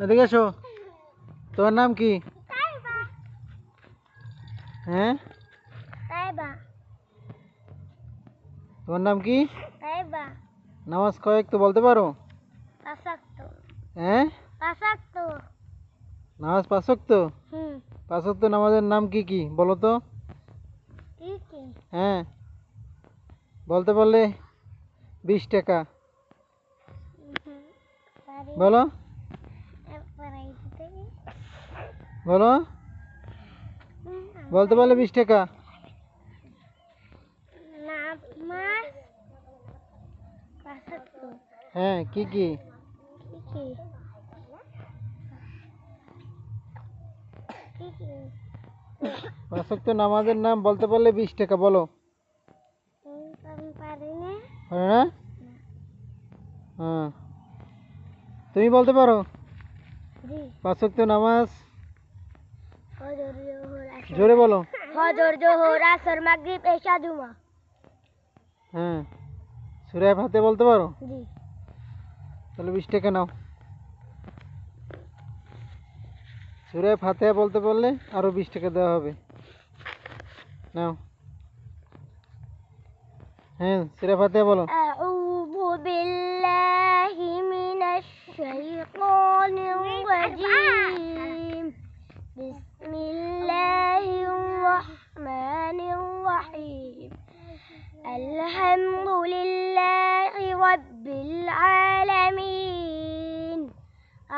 এদিকে এসো। তোমার নাম কি? হ্যাঁ? তোমার নাম কি? নামাজ কয়েক তো বলতে পারো? হ্যাঁ? নামাজ পাঁচক তো পাঁচক তো নামাজের নাম কি কি? বলো তো। হ্যাঁ। বলতে পারলে বিশ টাকা। বলো। বলো। বলতে পারলে বিশ টাকা। হ্যাঁ কি কি? কি কি? কি কি? পাঁচক তো নামাজের নাম বলতে পারলে বিশ টাকা বলো। না। হ্যাঁ। তুমি বলতে পারো। জি। পাঁচক তো নামাজ জোরে বলো। হজর জোহর আসর মাগরিব এশা জুমা। হ্যাঁ সূরা ফাতে বলতে পারো? জি। তাহলে 20 টাকা নাও। সূরা ফাতে বলতে বললে আরও 20 টাকা দেওয়া হবে। নাও। হ্যাঁ সূরা ফাতে বলো। আউযু বিল্লাহি মিনাশ শাইতানির রাজিম।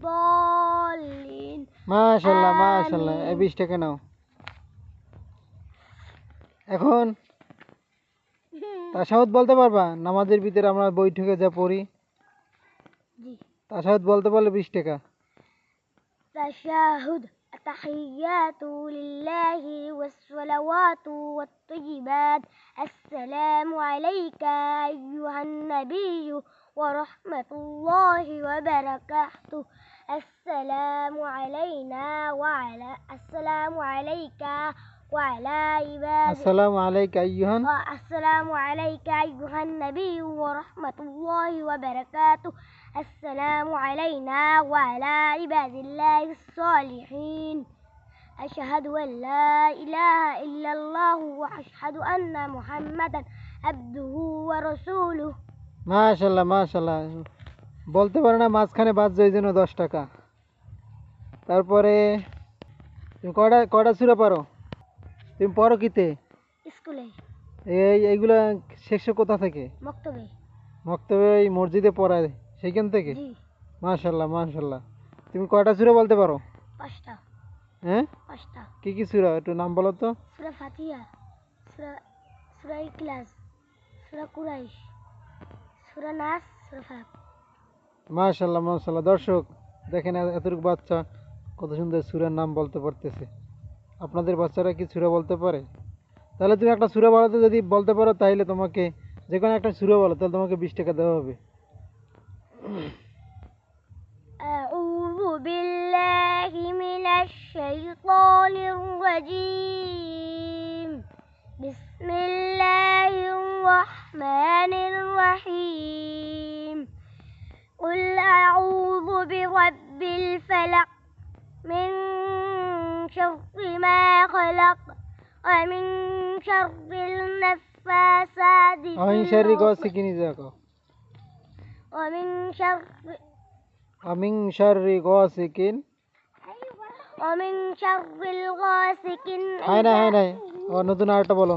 الضالين মাশাল্লাহ মাশাল্লাহ এই বিশ টাকা নাও এখন তাসাহুদ বলতে পারবা নামাজের ভিতরে আমরা বৈঠকে যা পড়ি জি তাসাহুদ বলতে পারলে বিশ টাকা تشاهد التحيات لله والصلوات والطيبات السلام عليك أيها النبي ورحمة الله وبركاته السلام علينا وعلى السلام عليك وعلى عباد السلام عليك أيها السلام عليك أيها النبي ورحمة الله وبركاته. السلام علينا وعلى عباد الله الصالحين. أشهد أن لا إله إلا الله وأشهد أن محمدا عبده ورسوله. ما شاء الله ما شاء الله. বলতে পারো না মাঝখানে বাদ ওই জন্য দশ টাকা। তারপরে তুমি কটা কটা সুরা পারো? তুমি পড়ো কিতে? স্কুলে। এই এইগুলা শেখছো কোথা থেকে? মক্তবে। মক্তবে এই মসজিদে পড়ায় সেইখান থেকে? মাশাল্লাহ মাশাল্লাহ। তুমি কয়টা সুরা বলতে পারো? পাঁচটা। হ্যাঁ? পাঁচটা। কি কি সুরা একটু নাম বলো তো। সুরা ফাতিহা সুরা সুরা ইখলাস সুরা কুরাইশ সুরা নাস সুরা ফালাক মাশাল্লাহ মাশাল্লাহ দর্শক দেখেন এ- এতটুকু বাচ্চা কত সুন্দর সুরার নাম বলতে পারতেছে আপনাদের বাচ্চারা কি সুরা বলতে পারে তাহলে তুমি একটা সুরা বলাতে যদি বলতে পারো তাহলে তোমাকে যে কোনো একটা সুরা বলো তাহলে তোমাকে বিশ টাকা দেওয়া হবে أعوذ بالله من الشيطان الرجيم بسم الله الرحمن الرحيم قل أعوذ برب الفلق من شر ما خلق ومن شر النفاثات في আমিন শারি العقد গসিকিনি দেখো ومن شر আমিন শারি গসিকিন ومن شر الغاسق হয় না إذا হয় নাই ও নতুন আরেকটা বলো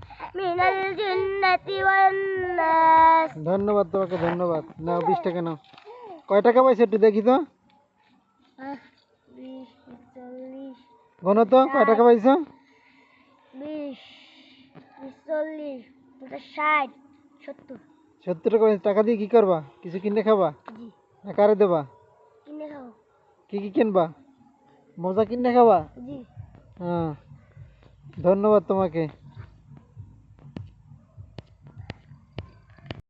ধন্যবাদ তোমাকে ধন্যবাদ। নাও বিশ টাকা নাও। কয় টাকা পাইছো একটু দেখি তো? বিশ গণ তো কয় টাকা পাইছো? সত্তর। টাকা টাকা দিয়ে কি করবা? কিছু কিনে খাবা? না কারে দেবা? কি কি কিনবা? মজা কিনে খাবা? হ্যাঁ ধন্যবাদ তোমাকে।